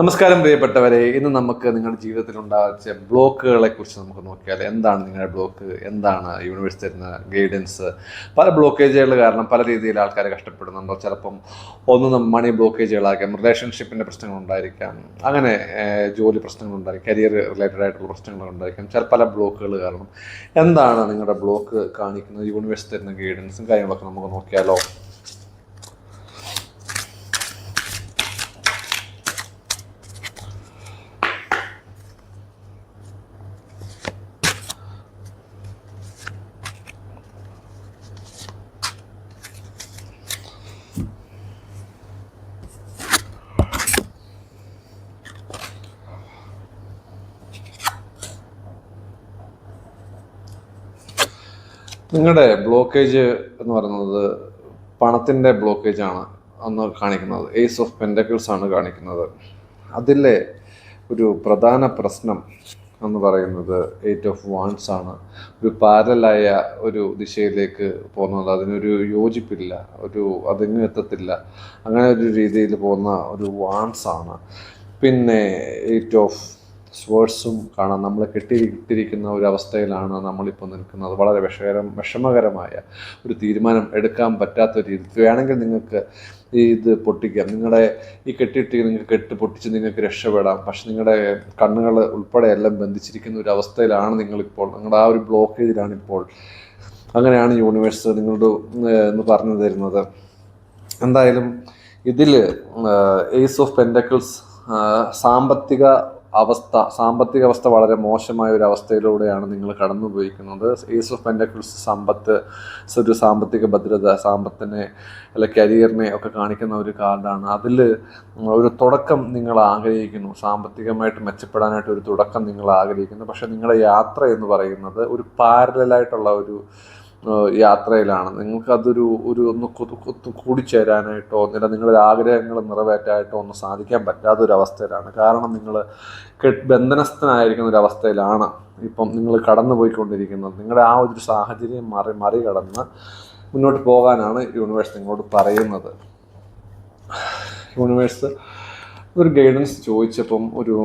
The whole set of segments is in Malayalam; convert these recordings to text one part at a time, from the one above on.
നമസ്കാരം പ്രിയപ്പെട്ടവരെ ഇന്ന് നമുക്ക് നിങ്ങളുടെ ജീവിതത്തിൽ ഉണ്ടാച്ച ബ്ലോക്കുകളെ കുറിച്ച് നമുക്ക് നോക്കിയാൽ എന്താണ് നിങ്ങളുടെ ബ്ലോക്ക്? എന്താണ് യൂണിവേഴ്സ് തരുന്ന ഗൈഡൻസ്? പല ബ്ലോക്കേജുകൾ കാരണം പല രീതിയിൽ ആൾക്കാർ കഷ്ടപ്പെടുന്നുണ്ടോ. ചിലപ്പം ഒന്ന് മണി ബ്ലോക്കേജുകളായിരിക്കാം റിലേഷൻഷിപ്പിന്റെ പ്രശ്നങ്ങൾ ഉണ്ടായിരിക്കാം അങ്ങനെ ജോലി പ്രശ്നങ്ങൾ ഉണ്ടായിരിക്കും കരിയർ റിലേറ്റഡ് ആയിട്ടുള്ള പ്രശ്നങ്ങൾ ഉണ്ടായിരിക്കാം ചില പല ബ്ലോക്കുകൾ കാരണം. എന്താണ് നിങ്ങളുടെ ബ്ലോക്ക് കാണിക്കുന്നത്? യൂണിവേഴ്സ് തരുന്ന ഗൈഡൻസും കാര്യങ്ങളൊക്കെ നമുക്ക് നോക്കിയാലോ. നിങ്ങളുടെ ബ്ലോക്കേജ് എന്ന് പറയുന്നത് പണത്തിന്റെ ബ്ലോക്കേജ് ആണ് അന്ന് കാണിക്കുന്നത്. ഏസ് ഓഫ് പെൻഡക്കിൾസ് ആണ് കാണിക്കുന്നത്. അതിലെ ഒരു പ്രധാന പ്രശ്നം എന്ന് പറയുന്നത് എയ്റ്റ് ഓഫ് വാൺസ് ആണ്. ഒരു പാരലായ ഒരു ദിശയിലേക്ക് പോകുന്നത്. അതിനൊരു യോജിപ്പില്ല ഒരു അതിങ്ങും എത്തത്തില്ല. അങ്ങനെ ഒരു രീതിയിൽ പോകുന്ന ഒരു വാൺസ് ആണ്. പിന്നെ എയ്റ്റ് ഓഫ് സ്വേർഡ്സും കാണാം നമ്മൾ കെട്ടിയിട്ടിരിക്കുന്ന ഒരു അവസ്ഥയിലാണ് നമ്മളിപ്പോൾ നിൽക്കുന്നത്. വളരെ വിഷകരം വിഷമകരമായ ഒരു തീരുമാനം എടുക്കാൻ പറ്റാത്ത രീതി. വേണമെങ്കിൽ നിങ്ങൾക്ക് ഈ ഇത് പൊട്ടിക്കാം. നിങ്ങളുടെ ഈ കെട്ടിയിട്ട് നിങ്ങൾക്ക് കെട്ട് പൊട്ടിച്ച് നിങ്ങൾക്ക് രക്ഷപ്പെടാം. പക്ഷെ നിങ്ങളുടെ കണ്ണുകൾ ഉൾപ്പെടെ എല്ലാം ബന്ധിച്ചിരിക്കുന്ന ഒരു അവസ്ഥയിലാണ് നിങ്ങളിപ്പോൾ. നിങ്ങളുടെ ആ ഒരു ബ്ലോക്കേജിലാണ് ഇപ്പോൾ. അങ്ങനെയാണ് യൂണിവേഴ്സ് നിങ്ങളോട് എന്ന് പറഞ്ഞു തരുന്നത്. എന്തായാലും ഇതിൽ ഏസ് ഓഫ് പെൻഡക്കിൾസ് സാമ്പത്തിക അവസ്ഥ സാമ്പത്തിക അവസ്ഥ വളരെ മോശമായ ഒരു അവസ്ഥയിലൂടെയാണ് നിങ്ങൾ കടന്നു പോയിരിക്കുന്നത് ഏസ് ഓഫ് പെൻഡക്കിൾസ് സമ്പത്ത് ഒരു സാമ്പത്തിക ഭദ്രത സാമ്പത്തിനെ അല്ല കരിയറിനെ ഒക്കെ കാണിക്കുന്ന ഒരു കാർഡാണ്. അതിൽ ഒരു തുടക്കം നിങ്ങൾ ആഗ്രഹിക്കുന്നു. സാമ്പത്തികമായിട്ട് മെച്ചപ്പെടാനായിട്ട് ഒരു തുടക്കം നിങ്ങൾ ആഗ്രഹിക്കുന്നു. പക്ഷേ നിങ്ങളുടെ യാത്ര എന്ന് പറയുന്നത് ഒരു പാരലായിട്ടുള്ള ഒരു യാത്രയിലാണ്. നിങ്ങൾക്കതൊരു ഒരു ഒന്ന് കുത്തു കൂടിച്ചേരാനായിട്ടോ നില നിങ്ങളുടെ ആഗ്രഹങ്ങൾ നിറവേറ്റായിട്ടോ ഒന്നും സാധിക്കാൻ പറ്റാത്ത ഒരു അവസ്ഥയിലാണ് കാരണം നിങ്ങൾ ബന്ധനസ്ഥനായിരിക്കുന്ന ഒരു അവസ്ഥയിലാണ് ഇപ്പം നിങ്ങൾ കടന്നു പോയിക്കൊണ്ടിരിക്കുന്നത് നിങ്ങളുടെ ആ ഒരു സാഹചര്യം മറി മറികടന്ന് മുന്നോട്ട് പോകാനാണ് യൂണിവേഴ്സ് നിങ്ങളോട് പറയുന്നത്. യൂണിവേഴ്സ് ഒരു ഗൈഡൻസ് ചോദിച്ചപ്പം ഒരു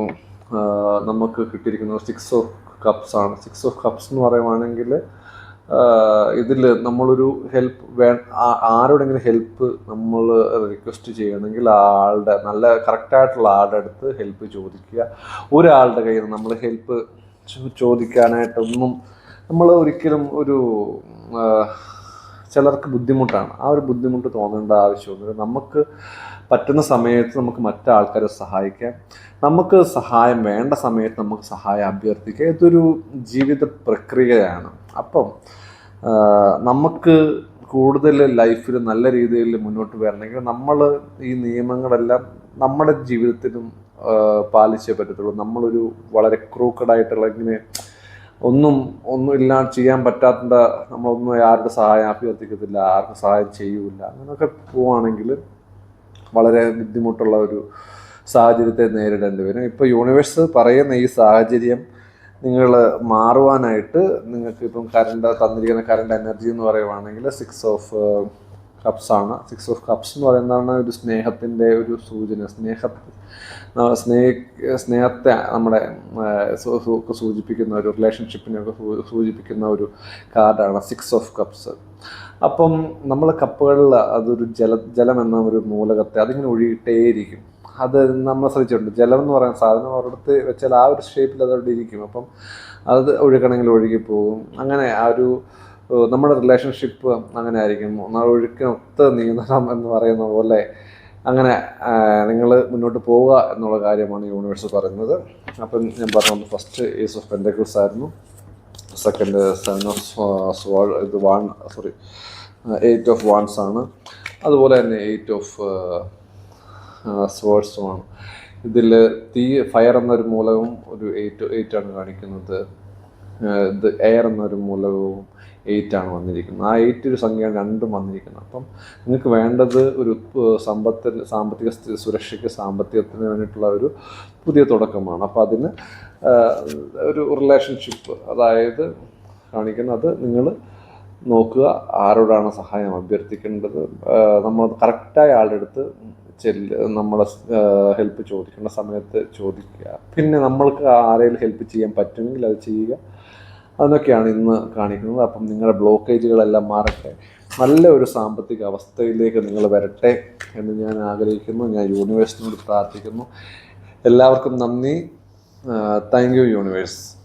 നമുക്ക് കിട്ടിയിരിക്കുന്ന സിക്സ് ഓഫ് കപ്സ് ആണ്. സിക്സ് ഓഫ് കപ്സ് എന്ന് പറയുവാണെങ്കിൽ ഇതിൽ നമ്മളൊരു ഹെൽപ്പ് വേ ആരോടെങ്കിലും ഹെൽപ്പ് നമ്മൾ റിക്വസ്റ്റ് ചെയ്യണമെങ്കിൽ ആ ആളുടെ നല്ല കറക്റ്റായിട്ടുള്ള ആളുടെ അടുത്ത് ഹെൽപ്പ് ചോദിക്കുക. ഒരാളുടെ കയ്യിൽ നമ്മൾ ഹെൽപ്പ് ചോദിക്കാനായിട്ടൊന്നും നമ്മൾ ഒരിക്കലും ഒരു ചിലർക്ക് ബുദ്ധിമുട്ടാണ്. ആ ഒരു ബുദ്ധിമുട്ട് തോന്നേണ്ട ആവശ്യമൊന്നുമില്ല. നമുക്ക് പറ്റുന്ന സമയത്ത് നമുക്ക് മറ്റാൾക്കാരെ സഹായിക്കാം. നമുക്ക് സഹായം വേണ്ട സമയത്ത് നമുക്ക് സഹായം അഭ്യർത്ഥിക്കാം. ഇതൊരു ജീവിത പ്രക്രിയയാണ്. അപ്പം നമുക്ക് കൂടുതൽ ലൈഫിൽ നല്ല രീതിയിൽ മുന്നോട്ട് വരണമെങ്കിൽ നമ്മൾ ഈ നിയമങ്ങളെല്ലാം നമ്മുടെ ജീവിതത്തിലും പാലിച്ചേ പറ്റത്തുള്ളൂ. നമ്മളൊരു വളരെ ക്രൂക്കഡായിട്ടുള്ള ഇങ്ങനെ ഒന്നും ഒന്നും ഇല്ലാണ്ട് ചെയ്യാൻ പറ്റാത്ത നമ്മളൊന്നും ആരുടെ സഹായം അഭ്യർത്ഥിക്കത്തില്ല ആർക്കും സഹായം ചെയ്യൂല അങ്ങനെയൊക്കെ പോവുകയാണെങ്കിൽ വളരെ ബുദ്ധിമുട്ടുള്ള ഒരു സാഹചര്യത്തെ നേരിടേണ്ടി വരും. ഇപ്പോൾ യൂണിവേഴ്സ് പറയുന്ന ഈ സാഹചര്യം നിങ്ങൾ മാറുവാനായിട്ട് നിങ്ങൾക്ക് ഇപ്പം കറണ്ട് തന്നിരിക്കുന്ന കറണ്ട് എനർജി എന്ന് പറയുവാണെങ്കിൽ സിക്സ് ഓഫ് കപ്സ് ആണ്. സിക്സ് ഓഫ് കപ്സ് എന്ന് പറയുന്നതാണ് ഒരു സ്നേഹത്തിന്റെ ഒരു സൂചന. സ്നേഹ സ്നേഹ സ്നേഹത്തെ നമ്മുടെ സൂചിപ്പിക്കുന്ന ഒരു റിലേഷൻഷിപ്പിനെയൊക്കെ സൂചിപ്പിക്കുന്ന ഒരു കാർഡാണ് സിക്സ് ഓഫ് കപ്സ് അപ്പം നമ്മൾ കപ്പുകളിൽ അതൊരു ജല ജലം എന്ന ഒരു മൂലകത്തെ അതിങ്ങനെ ഒഴുകിയിട്ടേയിരിക്കും. അത് നമ്മൾ ശ്രദ്ധിച്ചിട്ടുണ്ട്. ജലം എന്ന് പറയുന്ന സാധനം ഒരിടത്ത് വെച്ചാൽ ആ ഒരു ഷേപ്പിൽ അതോടെ ഇരിക്കും. അപ്പം അത് ഒഴുകണമെങ്കിൽ ഒഴുകി പോകും. അങ്ങനെ ആ ഒരു നമ്മുടെ റിലേഷൻഷിപ്പ് അങ്ങനെ ആയിരിക്കും. ഒന്നാൾ ഒഴുക്കിനൊത്ത് നീന്തണം എന്ന് പറയുന്ന പോലെ അങ്ങനെ നിങ്ങൾ മുന്നോട്ട് പോവുക എന്നുള്ള കാര്യമാണ് യൂണിവേഴ്സ് പറയുന്നത്. അപ്പം ഞാൻ പറഞ്ഞത് ഫസ്റ്റ് ഏസ് ഓഫ് പെൻഡക്കിൾസ് ആയിരുന്നു. സെക്കൻഡ് സെവൻ ഓഫ് സ്വാൾ ഇത് wand sorry eight of wands ആണ്. അതുപോലെ തന്നെ എയ്റ്റ് ഓഫ് സ്വേർഡ്സുമാണ് ഇതിൽ തീ ഫയർ എന്നൊരു മൂലവും ഒരു എയ്റ്റ് എയ്റ്റ് ആണ് കാണിക്കുന്നത്. ഇത് എയർ എന്നൊരു മൂലകവും എയ്റ്റ് ആണ് വന്നിരിക്കുന്നത്. ആ എയ്റ്റ് ഒരു സംഖ്യയാണ് രണ്ടും വന്നിരിക്കുന്നത്. അപ്പം നിങ്ങൾക്ക് വേണ്ടത് ഒരു സമ്പത്തിന് സാമ്പത്തിക സുരക്ഷയ്ക്ക് സാമ്പത്തികത്തിന് വേണ്ടിയിട്ടുള്ള ഒരു പുതിയ തുടക്കമാണ്. അപ്പോൾ അതിന് ഒരു റിലേഷൻഷിപ്പ് അതായത് കാണിക്കുന്നത് നിങ്ങൾ നോക്കുക ആരോടാണ് സഹായം അഭ്യർത്ഥിക്കേണ്ടത്. നമ്മൾ കറക്റ്റായ ആളുടെ അടുത്ത് ചെല്ല് നമ്മളെ ഹെൽപ്പ് ചോദിക്കേണ്ട സമയത്ത് ചോദിക്കുക. പിന്നെ നമ്മൾക്ക് ആരെങ്കിലും ഹെൽപ്പ് ചെയ്യാൻ പറ്റുമെങ്കിൽ അത് ചെയ്യുക. അതൊക്കെയാണ് ഇന്ന് കാണിക്കുന്നത്. അപ്പം നിങ്ങളുടെ ബ്ലോക്കേജുകളെല്ലാം മാറട്ടെ. നല്ല ഒരു സാമ്പത്തിക അവസ്ഥയിലേക്ക് നിങ്ങൾ വരട്ടെ എന്ന് ഞാൻ ആഗ്രഹിക്കുന്നു. ഞാൻ യൂണിവേഴ്സിനോട് പ്രാർത്ഥിക്കുന്നു. എല്ലാവർക്കും നന്ദി. Thank you universe